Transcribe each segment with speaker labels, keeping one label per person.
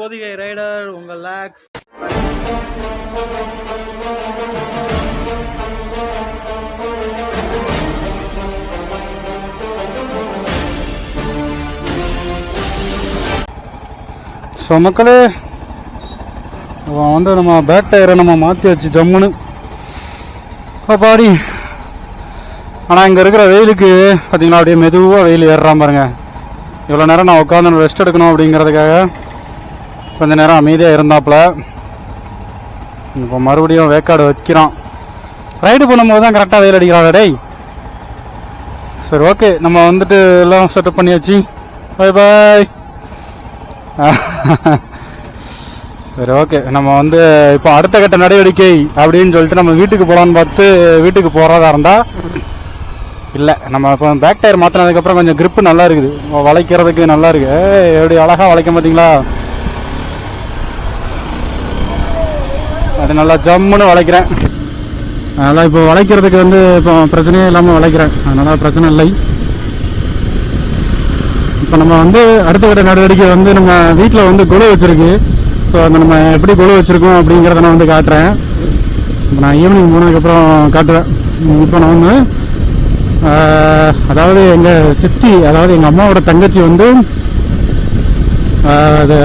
Speaker 1: Pothigai rider உங்கள் lakhs.
Speaker 2: So மக்களே வந்து நம்ம பேக் டயரை நம்ம மாற்றியாச்சு ஜம்முன்னு. பாடி ஆனால் இங்கே இருக்கிற வெயிலுக்கு பார்த்தீங்களா அப்படியே மெதுவாக வெயில் ஏறுறான் பாருங்க. இவ்வளோ நேரம் நான் உட்காந்து ரெஸ்ட் எடுக்கணும் அப்படிங்கிறதுக்காக கொஞ்ச நேரம் அமைதியாக இருந்தாப்புல. இப்போ மறுபடியும் வேக்காடு வைக்கிறான். ரைடு பண்ணும்போது தான் கரெக்டாக வெயில் அடிக்கிறாள் டேய். சரி ஓகே நம்ம வந்துட்டு எல்லாம் செட்டப் பண்ணியாச்சு. பை பாய் சரி ஓகே நம்ம வந்து இப்போ அடுத்த கட்ட நடவடிக்கை அப்படின்னு சொல்லிட்டு நம்ம வீட்டுக்கு போகலான்னு பார்த்து வீட்டுக்கு போகிறதா இருந்தால் இல்லை. நம்ம இப்போ பேக் டயர் மாற்றினதுக்கப்புறம் கொஞ்சம் க்ரிப்பு நல்லா இருக்குது. வளைக்கிறதுக்கு நல்லா இருக்குது எப்படி அழகாக வளைக்க பார்த்தீங்களா அது நல்லா ஜம்முன்னு வளைக்கிறேன். அதனால் இப்போ வளைக்கிறதுக்கு வந்து இப்போ பிரச்சனையே இல்லாமல் வளைக்கிறேன். அதனால் பிரச்சனை இல்லை. இப்போ நம்ம வந்து அடுத்த கட்ட நடவடிக்கை வந்து நம்ம வீட்டில் வந்து குழு வச்சுருக்கு. ஸோ அந்த நம்ம எப்படி குழு வச்சுருக்கோம் அப்படிங்கிறத நான் வந்து காட்டுறேன். இப்போ நான் ஈவினிங் போனதுக்கப்புறம் காட்டுறேன். இப்போ நான் வந்து அதாவது எங்கள் சித்தி அதாவது எங்கள் அம்மாவோட தங்கச்சி வந்து அது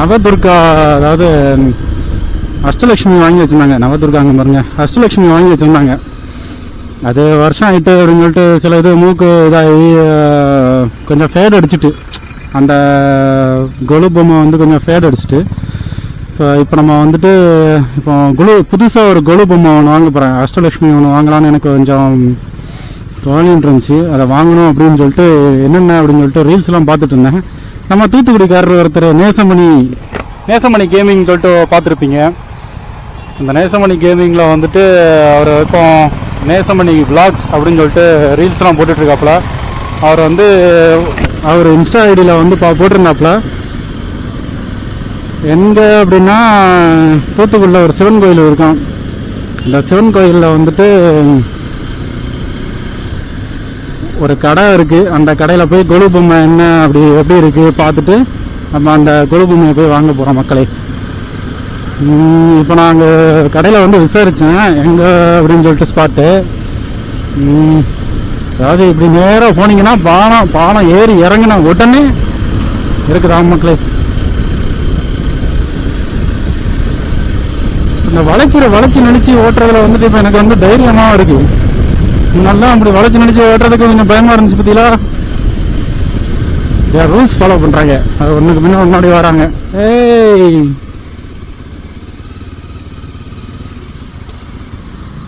Speaker 2: நவதுர்கா அதாவது அஷ்டலட்சுமி வாங்கி வச்சுருந்தாங்க. நவதுர்காங்க பாருங்க. அஷ்டலட்சுமி வாங்கி வச்சுருந்தாங்க. அது வருஷம் ஆயிட்டு அப்படின்னு சொல்லிட்டு சில இது மூக்கு இதாகி கொஞ்சம் ஃபேட் அடிச்சிட்டு அந்த கொலு பொம்மை வந்து கொஞ்சம் ஃபேட் அடிச்சிட்டு ஸோ இப்போ நம்ம வந்துட்டு இப்போ குழு புதுசாக ஒரு கொலு பொம்மை ஒன்று வாங்க போகிறேன் அஷ்டலட்சுமி ஒன்று வாங்கலாம்னு எனக்கு கொஞ்சம் தோணிட்டு இருந்துச்சு. அதை வாங்கணும் அப்படின்னு சொல்லிட்டு என்னென்ன அப்படின்னு சொல்லிட்டு ரீல்ஸ்லாம் பார்த்துட்டு இருந்தேன். நம்ம தூத்துக்குடிக்காரர் ஒருத்தர் நேசமணி நேசமணி கேமிங் சொல்லிட்டு பார்த்துருப்பீங்க. இந்த நேசமணி கேமிங்கில் வந்துட்டு அவர் இப்போ நேசமணி பிளாக்ஸ் அப்படின்னு சொல்லிட்டு ரீல்ஸ்லாம் போட்டுட்ருக்காப்புல. அவர் வந்து அவர் இன்ஸ்டா ஐடியில் வந்து பா போட்டிருந்தாப்புல. எங்கே அப்படின்னா தூத்துக்குடியில் ஒரு சிவன் கோயில் இருக்கும். இந்த சிவன் கோயிலில் வந்துட்டு ஒரு கடை இருக்குது அந்த கடையில் போய் கொலு பொம்மை என்ன அப்படி எப்படி இருக்குது பார்த்துட்டு நம்ம அந்த கொலு பொம்மையை போய் வாங்க போகிறோம் மக்களே. இப்போ நான் அங்கே கடையில் வந்து விசாரித்தேன் எங்கே அப்படின்னு சொல்லிட்டு ஸ்பாட்டு அதாவது இப்படி நேராக போனீங்கன்னா பானம் பானம் ஏறி இறங்கினா உடனே இருக்குது ஆமக்களே இந்த வளைக்கிற வளைச்சு நடிச்சு ஓட்டுறதுல வந்துட்டு இப்போ எனக்கு வந்து தைரியமாக இருக்குது நல்லா அப்படி வளைச்சு நடிச்சு ஓட்டுறதுக்கு கொஞ்சம் பயமாக இருந்துச்சு பத்தியா? ரூல்ஸ் ஃபாலோ பண்ணுறாங்க அது ஒன்றுக்கு முன்ன முன்னாடி வராங்க. ஏய்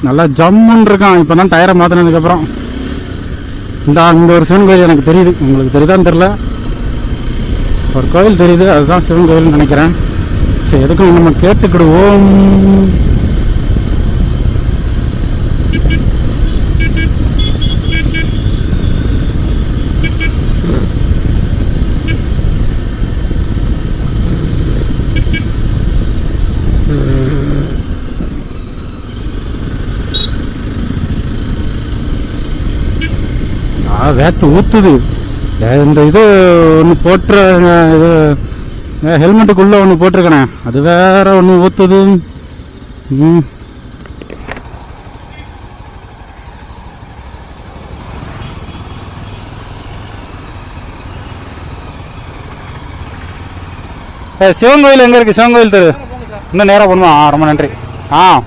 Speaker 2: நல்லா ஜம்முன்னு இருக்கான். இப்பதான் டயரை மாற்றினதுக்கப்புறம் இந்த அந்த ஒரு சிவன் கோயில் எனக்கு தெரியுது. உங்களுக்கு தெரியுதான்னு தெரியல. ஒரு கோயில் தெரியுது. அதுதான் சிவன் கோயில்னு நினைக்கிறேன். சரி எதுக்கும் நம்ம கேட்டுக்கிடுவோம் ஆ வேத்து ஊத்துது. இந்த இது ஒன்று போட்டுற இது ஹெல்மெட்டுக்குள்ள ஒன்று போட்டிருக்கனே. அது வேற ஒன்று ஊத்துது. ம். சிவன் கோயில் எங்க இருக்கு? சிவன் கோயில் தெரு. இன்னும் நேரம் போகணுமா? ரொம்ப நன்றி. ஆ.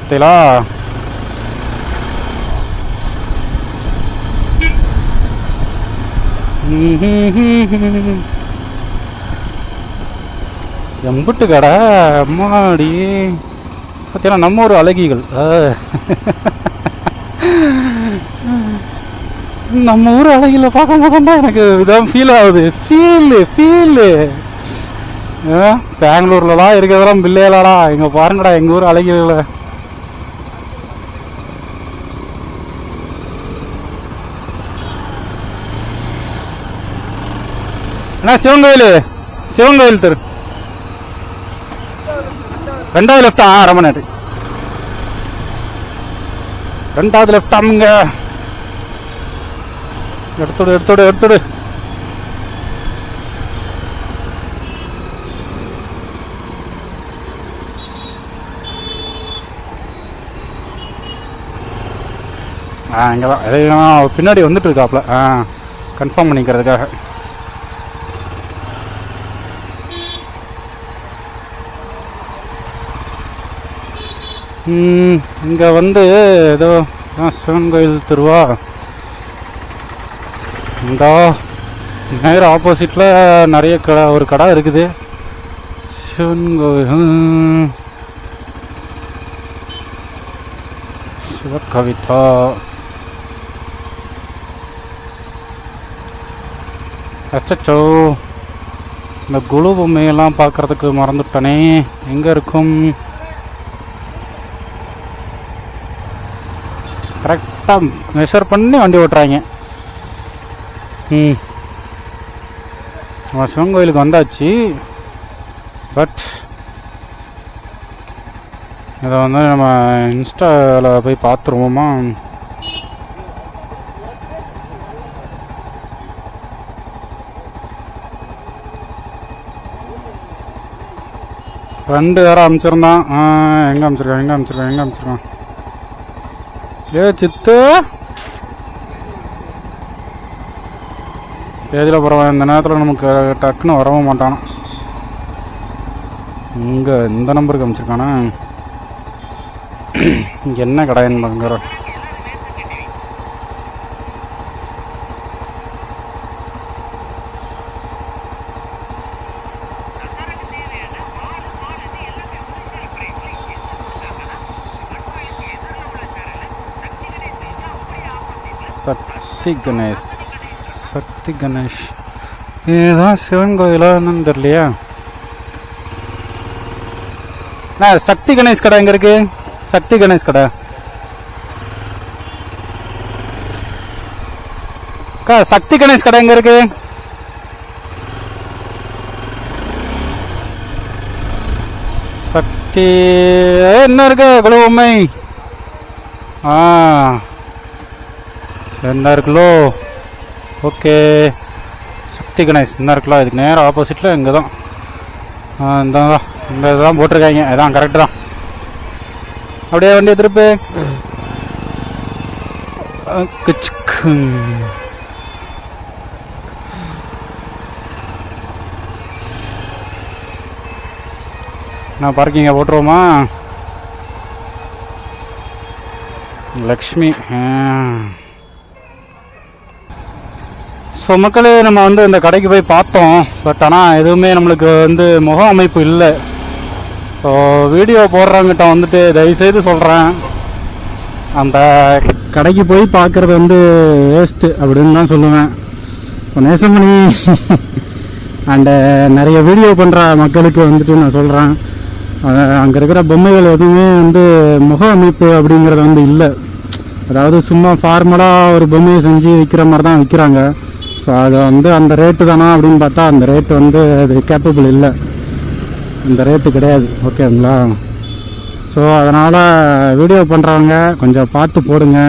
Speaker 2: பார்த்தீங்களா எம்புட்டு கடை அம்மாடி. பார்த்தீங்கன்னா நம்ம ஒரு அழகிகள். நம்ம ஊர் அழகில பார்க்கும்போது தான் எனக்கு இதான் ஃபீல் ஆகுது. ஃபீல் ஃபீலு பெங்களூர்லலாம் இருக்கிறதெல்லாம் பிள்ளைகளாடா. இங்கே பாருங்கடா எங்கள் ஊர் அழகில அண்ணா சிவன் கோயில். சிவன் கோயில் தெரு. ரெண்டாவது லெஃப்டா ரொம்ப நன்றி. ரெண்டாவது லெஃப்ட் ஆமுங்க எடுத்துடு எடுத்துடு எடுத்துடு. ஆ இங்கே தான் பின்னாடி வந்துட்டு இருக்காப்ல. ஆ கன்ஃபார்ம் பண்ணிக்கிறதுக்காக. இங்கே வந்து ஏதோ சிவன் கோயில் திருவா. இந்த நேர் ஆப்போசிட்டில் நிறைய கடை ஒரு கடை இருக்குது. சிவன் கோயில். ஹம். சிவகவிதா. அச்சச்சோ. இந்த குழு பொம்மையெல்லாம் பார்க்கறதுக்கு மறந்துட்டனே. எங்கே இருக்கும்? கரெக்டாக மெஷர் பண்ணி வண்டி ஓட்டுறாங்க. ம். நம்ம சிவன் கோயிலுக்கு வந்தாச்சு. பட் இதை வந்து நம்ம இன்ஸ்டாவில் போய் பார்த்துருவோமா? ஃப்ரெண்டு வேற அனுப்பிச்சிருந்தான் எங்கே அனுப்பிச்சிருக்கான் எங்கே அனுப்பிச்சிருக்கான் எங்கே அனுப்பிச்சிருக்கான் ஏ சித்து. ஏதில் பரவாயில்ல இந்த நேரத்தில் நமக்கு டக்குன்னு வரவும் மாட்டானா. இங்கே இந்த நம்பருக்கு அமைச்சிருக்கானா. என்ன கடைன்னு பாருங்க சக்தி கணேஷ் சக்தி கணேஷ் இதுதான் சிவன் கோயிலா என்னன்னு தெரியலையா? அண்ணா, சக்தி கணேஷ் கடை எங்க இருக்கு? சக்தி கணேஷ் கடை. அக்கா சக்தி கணேஷ் கடை எங்க இருக்கு? சக்தி ஏ, என்ன இருக்கு? உண்மை. ஆ. என்ன இருக்குல்லோ ஓகே. சக்தி கணேஷ் என்ன இருக்குல்ல இதுக்கு நேரம் ஆப்போசிட்டில் இங்கே தான் இந்த தான் இந்த இதுதான் போட்டிருக்காங்க. இதான் கரெக்டு தான். அப்படியே வண்டியை திருப்பு. நான் பார்க்கிங்க போட்டுருவோமா? லக்ஷ்மி ஸோ மக்களே நம்ம வந்து இந்த கடைக்கு போய் பார்த்தோம். பட் ஆனால் எதுவுமே நம்மளுக்கு வந்து முக அமைப்பு இல்லை. ஸோ வீடியோ போடுறவங்கிட்ட வந்துட்டு தயவுசெய்து சொல்கிறேன் அந்த கடைக்கு போய் பார்க்குறது வந்து வேஸ்ட்டு அப்படின்னு தான் சொல்லுவேன். ஸோ நேசமணி அண்டு நிறைய வீடியோ பண்ணுற மக்களுக்கு வந்துட்டு நான் சொல்கிறேன் அங்கே இருக்கிற பொம்மைகள் எதுவுமே வந்து முக அமைப்பு அப்படிங்கிறது வந்து இல்லை. அதாவது சும்மா ஃபார்மலாக ஒரு பொம்மையை செஞ்சு விற்கிற மாதிரி தான் விற்கிறாங்க ஸோ அது வந்து அந்த ரேட்டு தானா அப்படின்னு பார்த்தா அந்த ரேட்டு வந்து அது கேப்பபிள் இல்லை. அந்த ரேட்டு கிடையாது. ஓகேங்களா ஸோ அதனால் வீடியோ பண்ணுறவங்க கொஞ்சம் பார்த்து போடுங்க.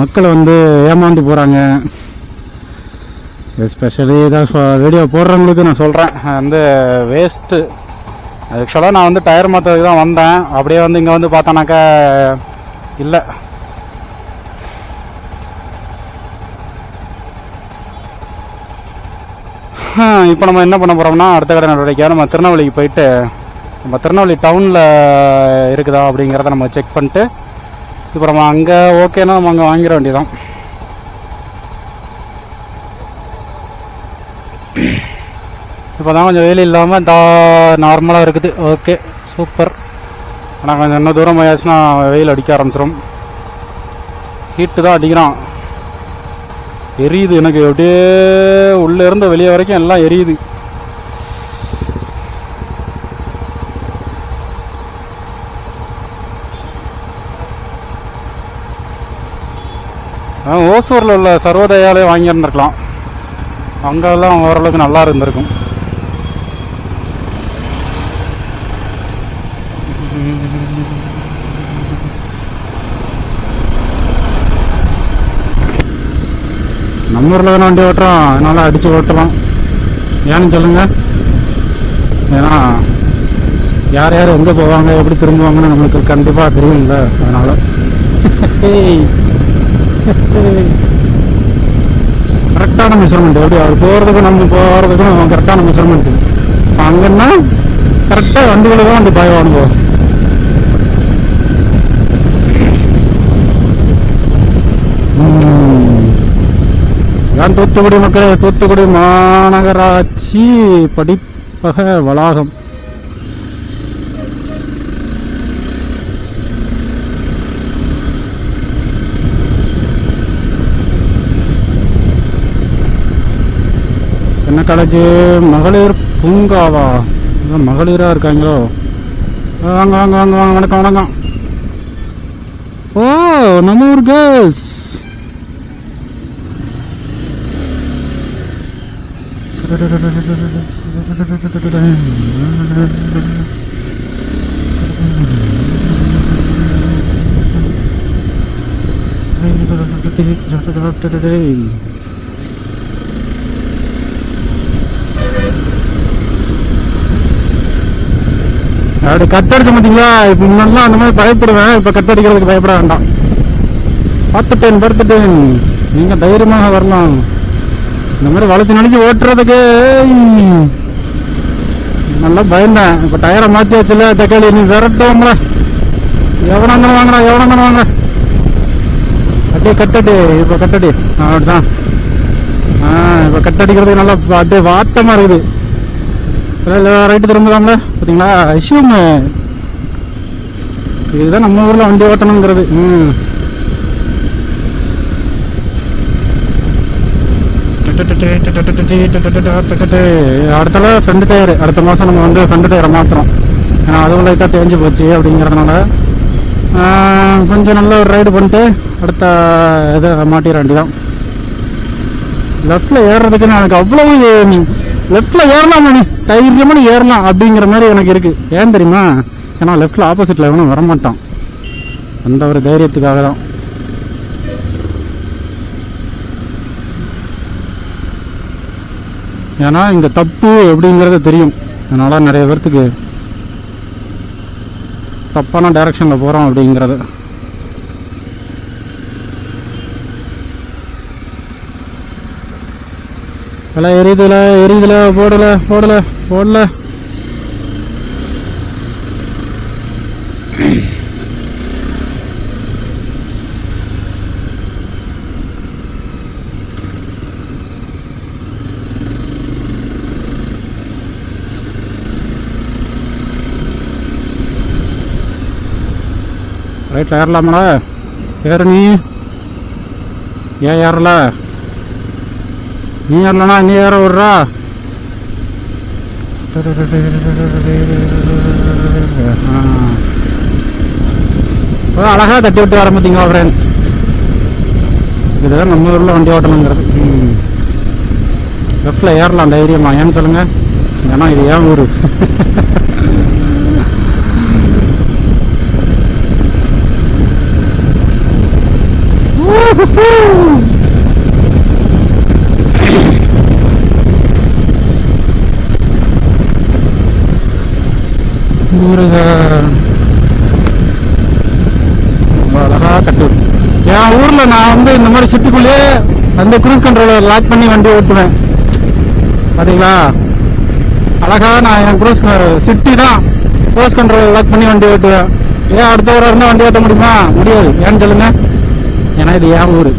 Speaker 2: மக்கள் வந்து ஏமாந்து போகிறாங்க எஸ்பெஷலி இதான் வீடியோ போடுறவங்களுக்கு நான் சொல்கிறேன் வந்து வேஸ்ட்டு ஆக்சுவலாக நான் வந்து டயர் மாற்றதுக்கு தான் வந்தேன். அப்படியே வந்து இங்கே வந்து பார்த்தோன்னாக்கா இல்லை. இப்போ நம்ம என்ன பண்ண போகிறோம்னா அடுத்த கடை நடவடிக்கையாக நம்ம திருநெல்வேலிக்கு போயிட்டு நம்ம திருநெல்வேலி டவுனில் இருக்குதா அப்படிங்கிறத நம்ம செக் பண்ணிட்டு இப்போ நம்ம அங்கே ஓகேன்னா நம்ம அங்கே வாங்கிட வேண்டியதான் இப்போ தான் கொஞ்சம் வெயில் இல்லாமல் தா நார்மலாக இருக்குது. ஓகே சூப்பர் ஆனால் கொஞ்சம் இன்னும் தூரம் ஆயாச்சுன்னா வெயில் அடிக்க ஆரம்பிச்சிடும் ஹீட்டு தான் அடிக்கிறான் எரியுது எனக்கு. அப்படியே உள்ளே இருந்து வெளியே வரைக்கும் எல்லாம் எரியுது. ஆ, ஓசூரில் உள்ள சர்வோதயாலே வாங்கியிருந்திருக்கலாம். அங்கெல்லாம் ஓரளவுக்கு நல்லா இருந்திருக்கும். நம்ம ஊரில் தானே வண்டி ஓட்டுறோம். அதனால அடித்து ஓட்டலாம். ஏன்னு சொல்லுங்க. ஏன்னா யார் யார் எங்கே போவாங்க எப்படி திரும்புவாங்கன்னு நம்மளுக்கு கண்டிப்பாக தெரியும்ல அதனால. ஏய். கரெக்டான மெஷர்மெண்ட் எப்படி அவர் போகிறதுக்கும் நம்ம போகிறதுக்கும் கரெக்டான மெஷர்மெண்ட் அங்கன்னா கரெக்டாக வண்டிகளுக்கும் தான் அந்த பயம் அனுபவம் ம். இதான் தூத்துக்குடி மக்களே தூத்துக்குடி மாநகராட்சி படிப்பக வளாகம். என்ன காலேஜ் மகளிர் பூங்காவா? மகளிரா இருக்காங்களோ? வாங்க வாங்க வாங்க வாங்க வணக்கம் வணக்கம். ஓ நம்ம ஊர் கேர்ள்ஸ் அப்படி கத்தடிச்சு பார்த்தீங்களா? இப்ப முன்னாடிலாம் அந்த மாதிரி பயப்படுவேன். இப்ப கத்தடிக்கிறதுக்கு பயப்பட வேண்டாம். பார்த்துட்டேன் பார்த்துட்டேன். நீங்க தைரியமாக வரலாம் இந்த மாதிரி வளைச்சு நினைச்சு ஓட்டுறதுக்கு நல்லா பயந்தேன். இப்போ டயரை மாற்றி வச்சுல தக்காளி நீ விரட்டுவோம்ல எவனங்கன்னு வாங்கடா எவனங்கன்னு வாங்க அப்படியே கட்டடி இப்போ கட்டடி. அப்படிதான் ஆ இப்போ கட்டடிக்கிறதுக்கு நல்லா அப்படியே வாத்தமாக இருக்குது. ரைட்டு திரும்பலாம்ல பார்த்தீங்களா ஐசியம் இதுதான் நம்ம ஊரில் வண்டி ஓட்டணுங்கிறது. ம். அடுத்தால ஃப்ரண்ட் டயர் அடுத்த மாதம் நம்ம வந்து ஃப்ரண்ட் டயரை மாற்றுறோம் ஏன்னா அதுவும் லைட்டாக தேஞ்சு போச்சு அப்படிங்கிறதுனால கொஞ்சம் நல்ல ஒரு ரைடு பண்ணிட்டு அடுத்த இதை மாட்டிட வேண்டிதான் லெஃப்டில் ஏறுறதுக்கு எனக்கு அவ்வளவு லெஃப்டில் ஏறலாம் மணி. தைரியமான ஏறலாம் அப்படிங்கிற மாதிரி எனக்கு இருக்குது ஏன் தெரியுமா? ஏன்னா லெஃப்டில் ஆப்போசிட்டில் எவனும் வரமாட்டான். அந்த ஒரு தைரியத்துக்காக தான் ஏன்னா இந்த தப்பு அப்படிங்கறது தெரியும். அதனால நிறைய பேர்த்துக்கு தப்பான டைரக்ஷனில் போகிறோம் அப்படிங்கிறது. எல்லாம் எரியுதுல எரியுதுல போடல போடல போடல. ரைட்ல ஏறலாமாடா ஏறு நீ. ஏன் ஏறல? நீ ஏறலனா நீ ஏற விடுறா. அழகாக அழகா தட்டி விட்டு வர பார்த்தீங்களா ஃப்ரெண்ட்ஸ் இதுதான் நம்ம ஊரில் வண்டி ஓட்டணுங்கிறது. லெஃப்டில் ஏறலாம் தைரியமா. ஏன்னு சொல்லுங்க. ஏன்னா இது ஏன் ஊர்? முருகா அழகா கட்டு. என் ஊர்ல நான் வந்து இந்த மாதிரி சிட்டிக்குள்ளேயே அந்த குரூஸ் கண்ட்ரோலர் லாக் பண்ணி வண்டி ஓட்டுவேன். பாத்தீங்களா? அழகா நான் என் குரூஸ் சிட்டி தான் குரூஸ் கண்ட்ரோலர் லாக் பண்ணி வண்டி ஓட்டுவேன். ஏன் அடுத்த ஊரா இருந்தா வண்டி ஓட்ட முடியுமா? முடியாது. ஏன்னு சொல்லுங்க. இது என் ஊரு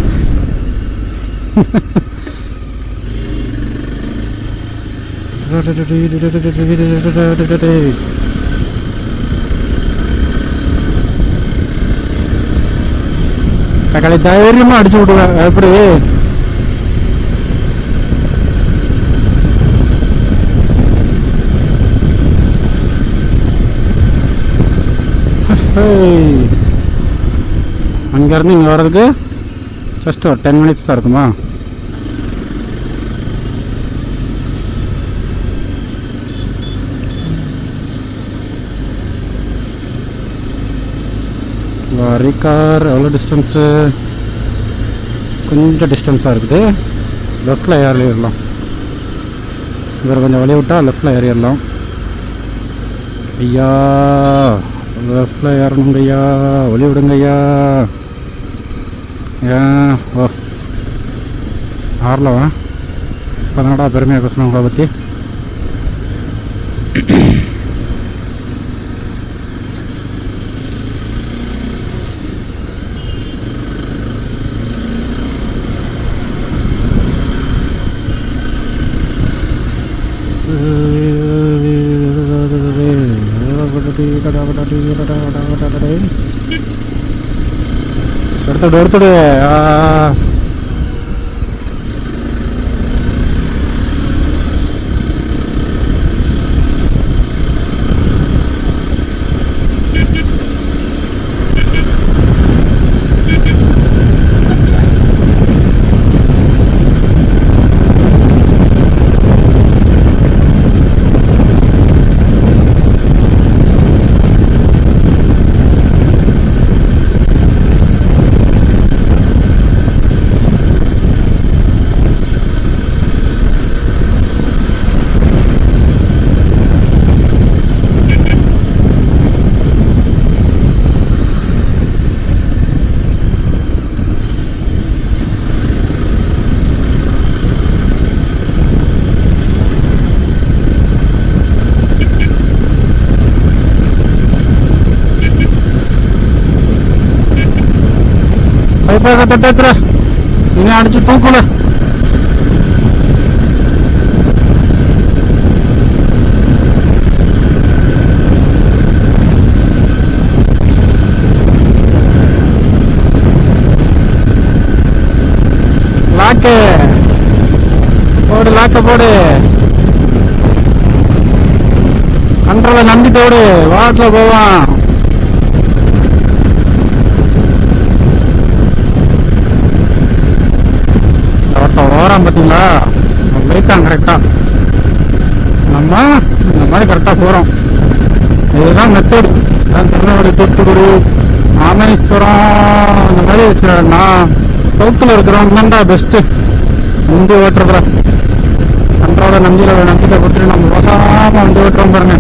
Speaker 2: தக்காளி தைரியமா அடிச்சு விடுவேன் எப்படி அங்க இருந்து இங்கே வர்றதுக்கு ஜஸ்ட் ஒரு டென் மினிட்ஸ் தான் இருக்குமா? ரீகார் கார் எவ்வளோ டிஸ்டன்ஸு கொஞ்சம் டிஸ்டன்ஸாக இருக்குது. லெஃப்டில் ஏறிடலாம். இவர் கொஞ்சம் வழி விட்டால் லெஃப்டில் ஏறிடலாம். ஐயா லெஃப்டில் ஏறணுங்க ஐயா வழி விடுங்க ஐயா ஓ ஆறலவா பதினடா பெருமையாக பேசணும் உங்களை பற்றி எடுத்துடு எடுத்துடு ஆ. பைப்பாக தட்டாச்சுற இனி அடிச்சு தூக்கல. லாக்கு போடு லாக்க போடு. கண்ட்ரோல நம்பிட்டு வாட்டில் போவான். ஓட்ட பார்த்தீங்களா லைட்டான் கரெக்டாக நம்ம இந்த மாதிரி கரெக்டாக போகிறோம் இதுதான் மெத்தட் திருநெல்வேலி தூத்துக்குடி ராமேஸ்வரம் இந்த மாதிரி சில நான் சவுத்தில் இருக்கிறவங்க தான்டா பெஸ்ட்டு முந்தி ஓட்டுறதுல. அன்றாட நம்பியில் நம்பிக்கை கொடுத்துட்டு நம்ம வசாம வந்து ஓட்டுறோம் பாருங்க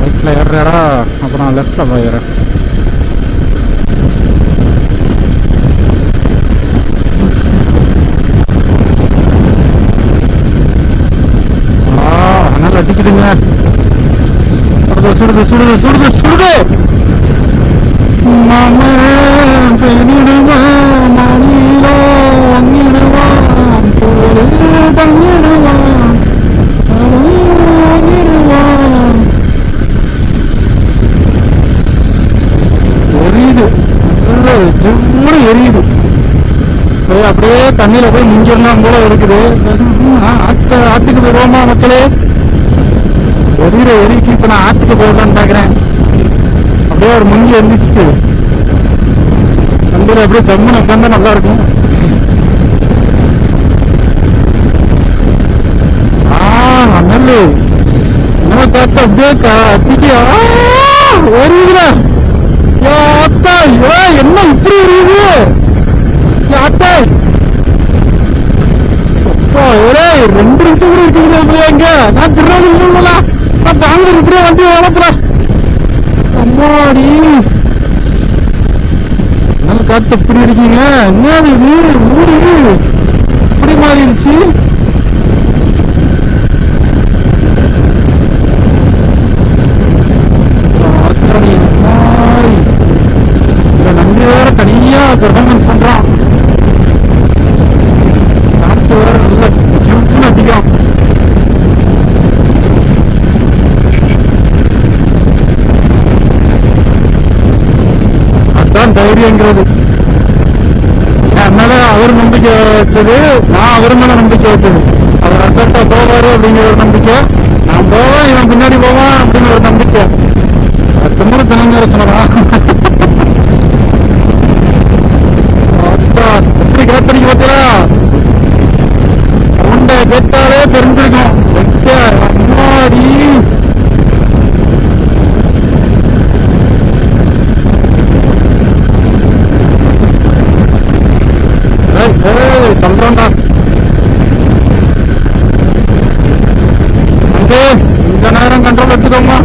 Speaker 2: ரைட்டில் ஏறுறாரா நான் லெஃப்டில் போயிடுறேன் ஆ அனல் அடிக்குதுங்க. சுடுது சுடுது சுடுது சுடுது சுடுது. மாமே பெண்ணிடுவான் மணிலோ வங்கிடுவான் போலே தங்கிடுவான் எரியுது. போய் அப்படியே தண்ணியில போய் முங்கிடலாம் போல இருக்குது. ஆத்த ஆத்துக்கு போயிடுவோமா மக்களே? எரியிற எரிக்கு இப்ப நான் ஆத்துக்கு போயிடலான்னு பாக்குறேன். அப்படியே ஒரு முங்கி எந்திரிச்சிச்சு வண்டியில அப்படியே ஜம்முன்னு உட்காந்தா நல்லா இருக்கும். நல்லு என்ன தாத்தா அப்படியே கத்திக்கியா எரியுதுடா. அத்தா ஏ என்ன இப்படி ஏ அத்தா அப்பா, ஏய், ரெண்டு இருக்கீங்க எங்க நான் திருநெல்வேலி நான் பெங்களூர் இப்படியே வண்டி வளர்த்துறேன் அம்மாடி. நல்ல காத்து இப்படி இருக்கீங்க. என்னது இது? மூடி இப்படி மாறிடுச்சு தனியா பெர்ஃபார்மன்ஸ் பண்றான் காத்து வேற நல்ல ஜிம்முன்னு அடிக்கும் அதான் தைரியங்கிறது என் மேல அவர் நம்பிக்கை வச்சது நான் அவர் மேல நம்பிக்கை வச்சது. அவர் அசட்டா போவாரு அப்படிங்கிற ஒரு நம்பிக்கை. நான் போவேன் இவன் பின்னாடி போவான் அப்படிங்கிற ஒரு நம்பிக்கை. திமுரு தினங்கிற சொன்னா எப்படி கேத்தடிக்க பார்த்தா சவுண்ட கேட்டாலே தெரிஞ்சிருக்கும் வைக்க அம்மாடி தள்ளுறோம்டா தம்பி, இந்த நேரம் கண்ட்ரோல் எடுத்துக்கோமா